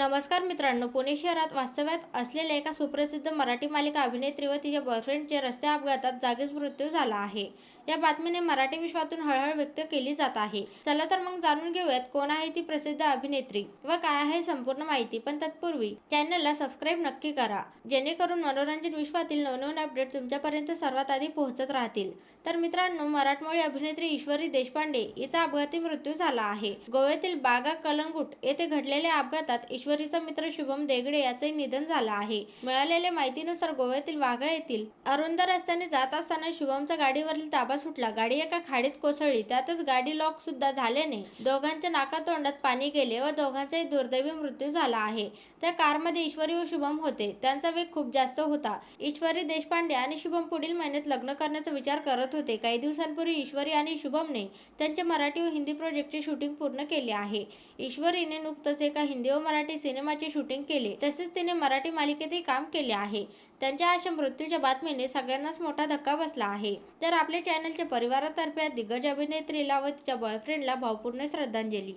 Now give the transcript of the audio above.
नमस्कार मित्रांनो पुणे शहरात वास्तव्यात असलेल्या एका सुप्रसिद्ध मराठी मालिका अभिनेत्री व तिच्या बॉयफ्रेंडचे रस्ते अपघातात जागीच मृत्यू झाला आहे. या बातमीने मराठी विश्वातून हळहळ व्यक्त केली जात आहे. चला तर मग जाणून घेऊयात कोण आहे ती प्रसिद्ध अभिनेत्री व काय आहे संपूर्ण माहिती पण तत्पूर्वी चॅनलला सबस्क्राईब नक्की करा. जेणेकरून मनोरंजन विश्वातील नवनवीन अपडेट तुमच्यापर्यंत सर्वात आधी पोहोचत राहतील. तर मित्रांनो मराठमोळी अभिनेत्री ईश्वरी देशपांडे हिचा अपघाती मृत्यू झाला आहे. गोव्यातील बागा कलंगूट येथे घडलेल्या अपघातात ईश्वरीचा मित्र शुभम देगडे याचे निधन झालं आहे. मिळालेल्या माहितीनुसार गोव्यातील वाघा येथील अरुंद रस्त्याने जात असताना शुभमचा गाडीवरील ताबा सुटला. गाडी एका खाडीत कोसळली. त्यातच गाडी लॉक सुद्धा झाल्याने दोघांच्या नाकातोंडात पाणी गेले व दोघांचाही दुर्दैवी मृत्यू झाला आहे. त्या कारमध्ये ईश्वरी व शुभम होते. त्यांचा वेग खूप जास्त होता. ईश्वरी देशपांडे आणि शुभम पुढील महिन्यात लग्न करण्याचा विचार करत होते. काही दिवसांपूर्वी ईश्वरी आणि शुभमने त्यांचे मराठी व हिंदी प्रोजेक्टचे शूटिंग पूर्ण केले आहे. ईश्वरीने नुकतंच एका हिंदी व मराठी सिनेमाचे शूटिंग केले. तसेच तिने मराठी मालिकेतही काम केले आहे. त्यांच्या अशा मृत्यूच्या बातमीने सगळ्यांनाच मोठा धक्का बसला आहे. तर आपल्या चॅनलच्या परिवारातर्फे दिग्गज अभिनेत्रीला व तिच्या बॉयफ्रेंडला भावपूर्ण श्रद्धांजली.